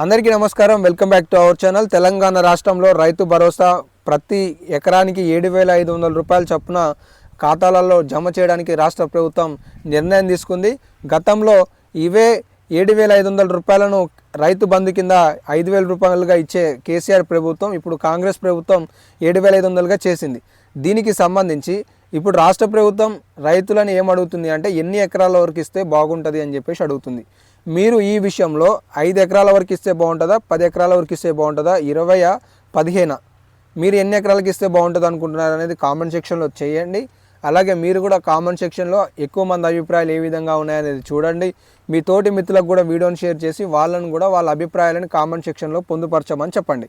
అందరికీ నమస్కారం. Welcome back to our channel. Telangana రాష్ట్రంలో రైతు భరోసా ప్రతి ఎకరానికి ఏడు వేల ఐదు వందల రూపాయల చొప్పున ఖాతాలలో జమ చేయడానికి రాష్ట్ర ప్రభుత్వం నిర్ణయం తీసుకుంది. గతంలో ఇవే ఏడు వేల ఐదు వందల రూపాయలను రైతు బంధు కింద ఐదు వేల రూపాయలుగా ఇచ్చే కేసీఆర్ ప్రభుత్వం ఇప్పుడు కాంగ్రెస్ ప్రభుత్వం ఏడు వేల ఐదు వందలుగా చేసింది. దీనికి సంబంధించి ఇప్పుడు రాష్ట్ర ప్రభుత్వం రైతులను ఏం అడుగుతుంది అంటే ఎన్ని ఎకరాల వరకు ఇస్తే బాగుంటుంది అని చెప్పేసి అడుగుతుంది. మీరు ఈ విషయంలో ఐదు ఎకరాల వరకు ఇస్తే బాగుంటుందా? పది ఎకరాల వరకు ఇస్తే బాగుంటుందా? ఇరవయా? పదిహేనా? మీరు ఎన్ని ఎకరాలకు ఇస్తే బాగుంటుంది అనుకుంటున్నారు అనేది కామెంట్ సెక్షన్లో చేయండి. అలాగే మీరు కూడా కామెంట్ సెక్షన్లో ఎక్కువ మంది అభిప్రాయాలు ఏ విధంగా ఉన్నాయనేది చూడండి. మీ తోటి మిత్రులకు కూడా వీడియోని షేర్ చేసి వాళ్ళను కూడా వాళ్ళ అభిప్రాయాలను కామెంట్ సెక్షన్లో పొందుపరచమని చెప్పండి.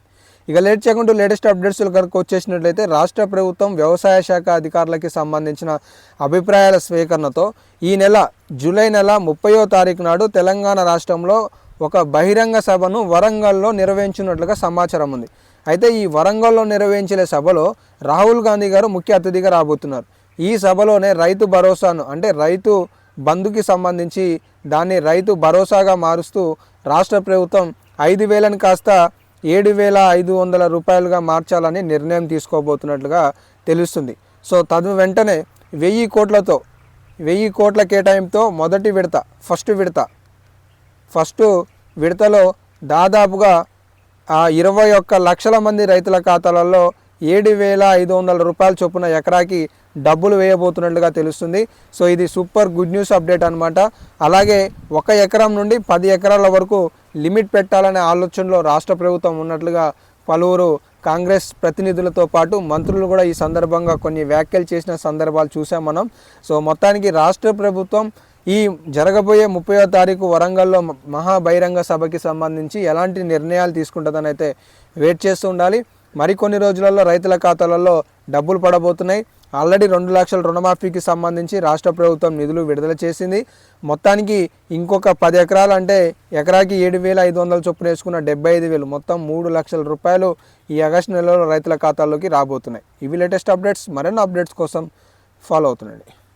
ఇక లేట్ చేయకుండా లేటెస్ట్ అప్డేట్స్ కనుక వచ్చేసినట్లయితే రాష్ట్ర ప్రభుత్వం వ్యవసాయ శాఖ అధికారులకి సంబంధించిన అభిప్రాయాల స్వీకరణతో ఈ నెల జూలై నెల ముప్పయో తారీఖు నాడు తెలంగాణ రాష్ట్రంలో ఒక బహిరంగ సభను వరంగల్లో నిర్వహించినట్లుగా సమాచారం ఉంది. అయితే ఈ వరంగల్లో నిర్వహించే సభలో రాహుల్ గాంధీ గారు ముఖ్య అతిథిగా రాబోతున్నారు. ఈ సభలోనే రైతు భరోసాను అంటే రైతు బంధుకి సంబంధించి దాన్ని రైతు భరోసాగా మారుస్తూ రాష్ట్ర ప్రభుత్వం ఐదు వేలను కాస్త ఏడు వేల ఐదు వందల రూపాయలుగా మార్చాలని నిర్ణయం తీసుకోబోతున్నట్లుగా తెలుస్తుంది. సో తదు వెంటనే వెయ్యి కోట్లతో వెయ్యి కోట్ల కేటాయింపుతో మొదటి విడత ఫస్ట్ విడత ఫస్ట్ విడతలో దాదాపుగా ఆ ఇరవై ఒక్క లక్షల మంది రైతుల ఖాతాలలో ఏడు వేల ఐదు వందల రూపాయల చొప్పున ఎకరాకి డబ్బులు వేయబోతున్నట్లుగా తెలుస్తుంది. సో ఇది సూపర్ గుడ్ న్యూస్ అప్డేట్ అనమాట అలాగే ఒక ఎకరం నుండి పది ఎకరాల వరకు లిమిట్ పెట్టాలనే ఆలోచనలో రాష్ట్ర ప్రభుత్వం ఉన్నట్లుగా పలువురు కాంగ్రెస్ ప్రతినిధులతో పాటు మంత్రులు కూడా ఈ సందర్భంగా కొన్ని వ్యాఖ్యలు చేసిన సందర్భాలు చూసాం మనం. సో మొత్తానికి రాష్ట్ర ప్రభుత్వం ఈ జరగబోయే ముప్పయో తారీఖు వరంగల్లో మహాబహిరంగ మహా బహిరంగ సభకి సంబంధించి ఎలాంటి నిర్ణయాలు తీసుకుంటుందని అయితే వెయిట్ చేస్తూ ఉండాలి. మరికొన్ని రోజులలో రైతుల ఖాతాలలో డబ్బులు పడబోతున్నాయి. ఆల్రెడీ రెండు లక్షల రుణమాఫీకి సంబంధించి రాష్ట్ర ప్రభుత్వం నిధులు విడుదల చేసింది. మొత్తానికి ఇంకొక పది ఎకరాలు అంటే ఎకరాకి ఏడు వేల ఐదు వందల చొప్పున వేసుకున్న డెబ్బై ఐదు వేలు. మొత్తం మూడు లక్షల రూపాయలు ఈ ఆగస్టు నెలలో రైతుల ఖాతాల్లోకి రాబోతున్నాయి. ఇవి లేటెస్ట్ అప్డేట్స్. మరిన్ని అప్డేట్స్ కోసం ఫాలో అవుతుండండి.